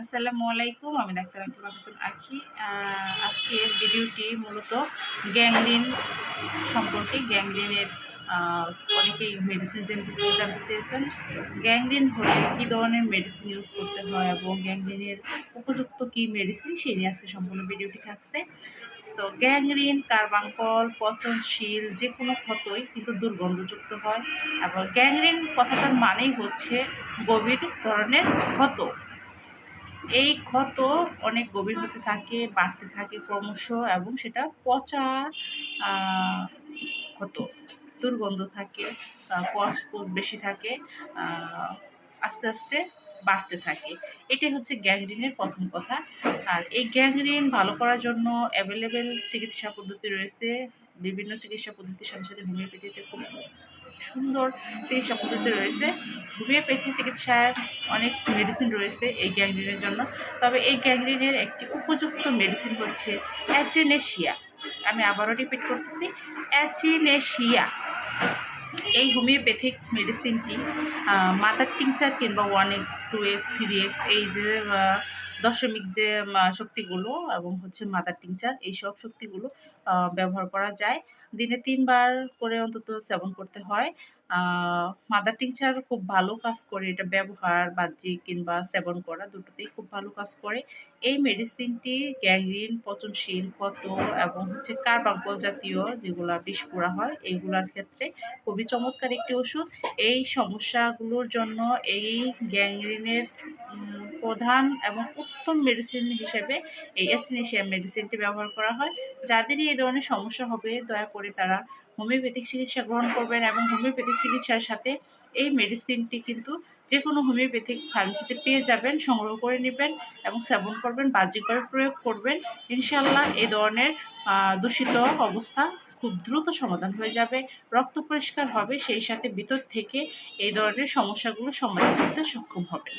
আসসালামু আলাইকুম, আমি ডাক্তার আকিবা খাতুন আখি। আজকের ভিডিওটি মূলত গ্যাংরিন সম্পর্কে। গ্যাংরিনের অনেকেই মেডিসিন জানতে জানতে চেয়েছেন। গ্যাংরিন হলে কী ধরনের মেডিসিন ইউজ করতে হয় এবং গ্যাংরিনের উপযুক্ত কী মেডিসিন সেই নিয়ে আজকে সম্পূর্ণ ভিডিওটি থাকছে। তো গ্যাংরিন কার্বাঙ্কল পচনশীল যে কোনো ক্ষতই কিন্তু দুর্গন্ধযুক্ত হয়। এবং গ্যাংরিন কথাটার মানেই হচ্ছে গভীর ধরনের ক্ষত। এই ক্ষত অনেক গভীর হতে থাকে, বাড়তে থাকে ক্রমশ এবং সেটা পচা ক্ষত, দুর্গন্ধ থাকে পচ পচ বেশি থাকে আস্তে আস্তে বাড়তে থাকে। এটাই হচ্ছে গ্যাংরিনের প্রথম কথা। আর এই গ্যাংরিন ভালো করার জন্য অ্যাভেলেবেল চিকিৎসা পদ্ধতি রয়েছে। বিভিন্ন চিকিৎসা পদ্ধতির সাথে সাথে হোমিওপ্যাথিতে খুব সুন্দর চিকিৎসা পদ্ধতি রয়েছে। হোমিওপ্যাথি চিকিৎসার অনেক মেডিসিন রয়েছে এই গ্যাংগ্রিনের জন্য। তবে এই গ্যাংগ্রিনের একটি উপযুক্ত মেডিসিন হচ্ছে অ্যাচেনেশিয়া আমি আবারও রিপিট করতেছি অ্যাচিনেশিয়া এই হোমিওপ্যাথিক মেডিসিনটি মাদার টিংচার কিংবা one x two x three x এই যে দশমিক যে শক্তিগুলো এবং হচ্ছে মাদার টিংচার এই সব শক্তিগুলো ব্যবহার করা যায়। দিনে তিনবার করে অন্তত সেবন করতে হয়। মাদার টিংচার খুব ভালো কাজ করে এটা ব্যবহার, বাহ্যিক কিংবা সেবন করা দুটোতেই খুব ভালো কাজ করে। এই মেডিসিনটি গ্যাংরিন পচনশীল, ক্ষত এবং হচ্ছে কার্বাঙ্কল জাতীয় যেগুলো বিষ পোড়া হয়, এইগুলার ক্ষেত্রে খুবই চমৎকার একটি ওষুধ। এই সমস্যাগুলোর জন্য এই গ্যাংরিনের প্রধান এবং উত্তম মেডিসিন হিসেবে এই অ্যাসিনেশিয়া মেডিসিনটি ব্যবহার করা হয় যাদেরই এই ধরনের সমস্যা হবে। দয়া করে তারা হোমিওপ্যাথিক চিকিৎসা গ্রহণ করবেন এবং হোমিওপ্যাথিক চিকিৎসার সাথে এই মেডিসিনটি কিন্তু যে কোনো হোমিওপ্যাথিক ফার্মেসিতে পেয়ে যাবেন, সংগ্রহ করে নেবেন এবং সেবন করবেন, বাহ্যিকভাবে প্রয়োগ করবেন। ইনশাল্লাহ এই ধরনের দূষিত অবস্থা খুব দ্রুত সমাধান হয়ে যাবে। রক্ত পরিষ্কার হবে, সেই সাথে ভিতর থেকে এই ধরনের সমস্যাগুলো সমাধান করতে সক্ষম হবেন।